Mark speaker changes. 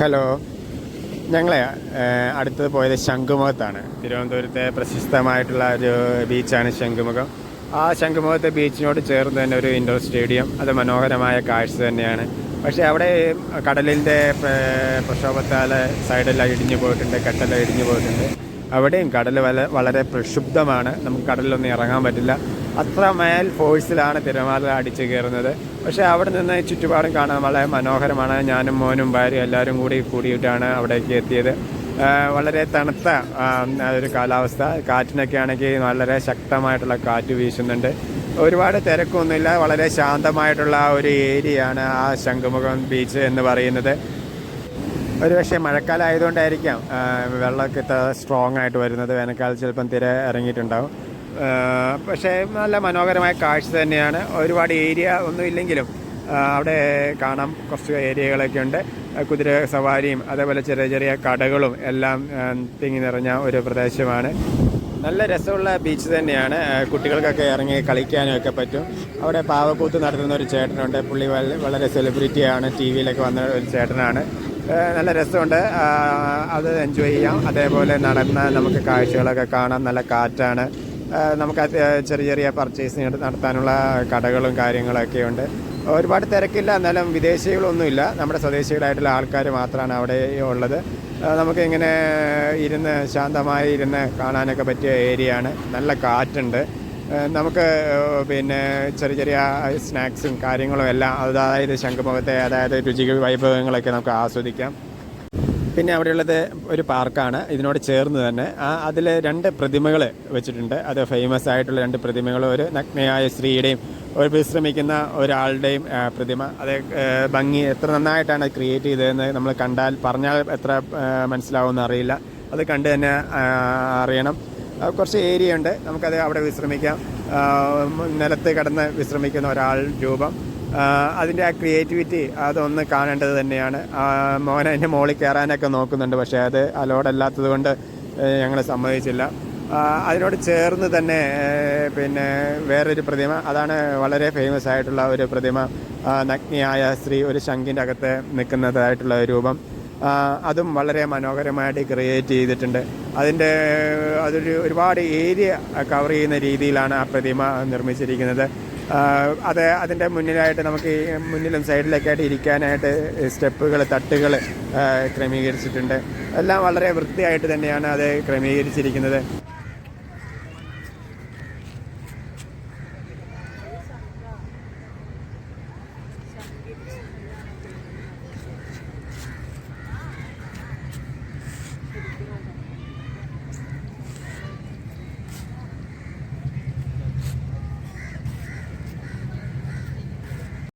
Speaker 1: Hello. ഞങ്ങളെ അടുത്തത് പോയത് ശംഖുമുഖത്താണ്. തിരുവനന്തപുരത്തെ പ്രശസ്തമായിട്ടുള്ള ഒരു ബീച്ചാണ് ശംഖുമുഖം. ആ ശംഖുമുഖത്തെ ബീച്ചിനോട് ചേർന്ന് തന്നെ ഒരു ഇൻഡോർ സ്റ്റേഡിയം അത് മനോഹരമായ കാഴ്ച തന്നെയാണ്. പക്ഷേ അവിടെ കടലിന്റെ പ്ര- പ്രക്ഷോഭത്താൽ സൈഡെല്ലാം ഇടിഞ്ഞു പോയിട്ടുണ്ട് കെട്ടെല്ലാം ഇടിഞ്ഞു പോയിട്ടുണ്ട്. അവിടെയും കടൽ വളരെ പ്രക്ഷുബ്ധമാണ്. നമുക്ക് കടലിലൊന്നും ഇറങ്ങാൻ പറ്റില്ല. അത്ര മേൽ ഫോഴ്സിലാണ് തിരമാല അടിച്ചു കയറുന്നത്. പക്ഷേ അവിടെ നിന്ന് ചുറ്റുപാടും കാണാൻ വളരെ മനോഹരമാണ്. ഞാനും മോനും ഭാര്യയും എല്ലാവരും കൂടി കൂടിയിട്ടാണ് അവിടേക്ക് എത്തിയത്. വളരെ തണുത്ത ഒരു കാലാവസ്ഥ. കാറ്റിനൊക്കെ ആണെങ്കിൽ വളരെ ശക്തമായിട്ടുള്ള കാറ്റ് വീശുന്നുണ്ട്. ഒരുപാട് തിരക്കൊന്നുമില്ല. വളരെ ശാന്തമായിട്ടുള്ള ഒരു ഏരിയയാണ് ആ ശംഖുമുഖം ബീച്ച് എന്ന് പറയുന്നത്. ഒരുപക്ഷെ മഴക്കാലം ആയതുകൊണ്ടായിരിക്കാം വെള്ളമൊക്കെ ഇത്ര സ്ട്രോങ് ആയിട്ട് വരുന്നത്. വേനൽക്കാലത്ത് ചിലപ്പം തിര ഇറങ്ങിയിട്ടുണ്ടാവും. പക്ഷേ നല്ല മനോഹരമായ കാഴ്ച തന്നെയാണ്. ഒരുപാട് ഏരിയ ഒന്നും ഇല്ലെങ്കിലും അവിടെ കാണാം. കുറച്ച് ഏരിയകളൊക്കെ ഉണ്ട്. കുതിര സവാരിയും അതേപോലെ ചെറിയ ചെറിയ കടകളും എല്ലാം തിങ്ങി നിറഞ്ഞ ഒരു പ്രദേശമാണ്. നല്ല രസമുള്ള ബീച്ച് തന്നെയാണ്. കുട്ടികൾക്കൊക്കെ ഇറങ്ങി കളിക്കാനും ഒക്കെ പറ്റും. അവിടെ പാവക്കൂത്ത് നടത്തുന്ന ഒരു ചേട്ടനുണ്ട്. പുള്ളി വളരെ സെലിബ്രിറ്റിയാണ് ടി വിയിലൊക്കെ വന്ന ഒരു ചേട്ടനാണ്. നല്ല രസമുണ്ട്. അത് എൻജോയ് ചെയ്യാം. അതേപോലെ നടന്ന നമുക്ക് കാഴ്ചകളൊക്കെ കാണാം. നല്ല കാറ്റാണ്. നമുക്ക് ചെറിയ ചെറിയ പർച്ചേസിങ് നടത്താനുള്ള കടകളും കാര്യങ്ങളൊക്കെ ഉണ്ട്. ഒരുപാട് തിരക്കില്ല എന്നാലും വിദേശികളൊന്നുമില്ല. നമ്മുടെ സ്വദേശികളായിട്ടുള്ള ആൾക്കാർ മാത്രമാണ് അവിടെ ഉള്ളത്. നമുക്കിങ്ങനെ ഇരുന്ന് ശാന്തമായി ഇരുന്ന് കാണാനൊക്കെ പറ്റിയ ഏരിയയാണ് നല്ല കാറ്റുണ്ട്. നമുക്ക് പിന്നെ ചെറിയ ചെറിയ സ്നാക്സും കാര്യങ്ങളും എല്ലാം അതായത് ശംഖുമുഖത്തെ അതായത് രുചികൾ വൈഭവങ്ങളൊക്കെ നമുക്ക് ആസ്വദിക്കാം. പിന്നെ അവിടെയുള്ളത് ഒരു പാർക്കാണ്. ഇതിനോട് ചേർന്ന് തന്നെ. ആ അതിൽ രണ്ട് പ്രതിമകൾ വെച്ചിട്ടുണ്ട്. അത് ഫേമസ് ആയിട്ടുള്ള രണ്ട് പ്രതിമകൾ ഒരു നഗ്നയായ സ്ത്രീയുടെയും ഒരു വിശ്രമിക്കുന്ന ഒരാളുടെയും പ്രതിമ. അത് ഭംഗി എത്ര നന്നായിട്ടാണ് ക്രിയേറ്റ് ചെയ്തതെന്ന് നമ്മൾ കണ്ടാൽ പറഞ്ഞാൽ എത്ര മനസ്സിലാവുമെന്ന് അറിയില്ല. അത് കണ്ട് തന്നെ അറിയണം. കുറച്ച് ഏരിയ ഉണ്ട്. നമുക്കത് അവിടെ വിശ്രമിക്കാം. നിലത്ത് കിടന്ന് വിശ്രമിക്കുന്ന ഒരാൾ രൂപം. അതിന്റെ ആ ക്രിയേറ്റിവിറ്റി അതൊന്ന് കാണേണ്ടത് തന്നെയാണ്. മോൻ അതിന്റെ മുകളിൽ കയറാനൊക്കെ നോക്കുന്നുണ്ട് പക്ഷേ അത് അലോഡല്ലാത്തത് കൊണ്ട് ഞങ്ങൾ സമ്മതിച്ചില്ല. അതിനോട് ചേർന്ന് തന്നെ പിന്നെ വേറൊരു പ്രതിമ അതാണ് വളരെ ഫേമസ് ആയിട്ടുള്ള ഒരു പ്രതിമ. നഗ്നിയായ സ്ത്രീ ഒരു ശംഖിന്റെ അകത്ത് നിൽക്കുന്നതായിട്ടുള്ള രൂപം. അതും വളരെ മനോഹരമായിട്ട് ക്രിയേറ്റ് ചെയ്തിട്ടുണ്ട്. അതിന്റെ അതൊരു ഒരുപാട് ഏരിയ കവർ ചെയ്യുന്ന രീതിയിലാണ് ആ പ്രതിമ നിർമ്മിച്ചിരിക്കുന്നത്. അത് അതിന്റെ മുന്നിലായിട്ട് നമുക്ക് മുന്നിലും സൈഡിലൊക്കെയായിട്ട് ഇരിക്കാനായിട്ട് സ്റ്റെപ്പുകൾ തട്ടുകൾ ക്രമീകരിച്ചിട്ടുണ്ട്. എല്ലാം വളരെ വൃത്തിയായിട്ട് തന്നെയാണ് അത് ക്രമീകരിച്ചിരിക്കുന്നത്.